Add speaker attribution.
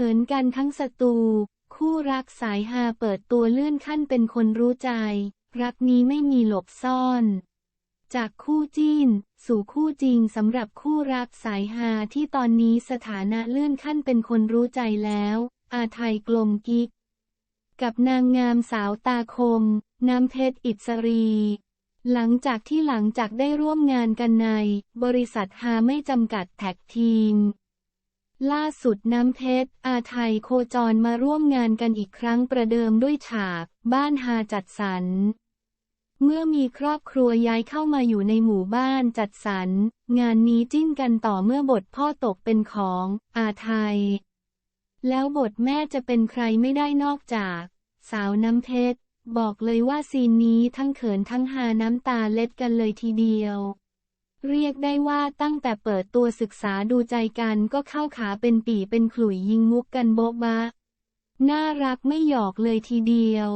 Speaker 1: ขินกันทั้งศัตรู คู่รักสายฮาเปิดตัวเลื่อนขั้นเป็นคนรู้ใจ รักนี้ไม่มีหลบซ่อน จากคู่จิ้น สู่คู่จริงสำหรับคู่รักสายฮาที่ตอนนี้สถานะเลื่อนขั้นเป็นคนรู้ใจแล้ว อาไทยกลมกิ๊กกับนางงามสาวตาคม น้ำเพชรอิสรีหลังจากที่หลังจากได้ร่วมงานกันใน บริษัทฮาไม่จำกัดแท็กทีม ล่าสุดน้ำเพชร อาไทยโคจรมาร่วมงานกันอีกครั้งประเดิมด้วยฉาก บ้านฮาจัดสรร เมื่อมีครอบครัวย้ายเข้ามาอยู่ในหมู่บ้านจัดสรร งานนี้จิ้นกันต่อเมื่อบทพ่อตกเป็นของ อาไทย แล้วบทแม่จะเป็นใครไม่ได้นอกจาก สาวน้ำเพชร บอกเลยว่าซีนนี้ทั้งเขินทั้งหาน้ำตาเล็ดกันเลยทีเดียว เรียกได้ว่าตั้งแต่เปิดตัวศึกษาดูใจกันก็เข้าขาเป็นปีเป็นขลุ่ยยิงมุกกันโบ๊ะบะ น่ารักไม่หยอกเลยทีเดียว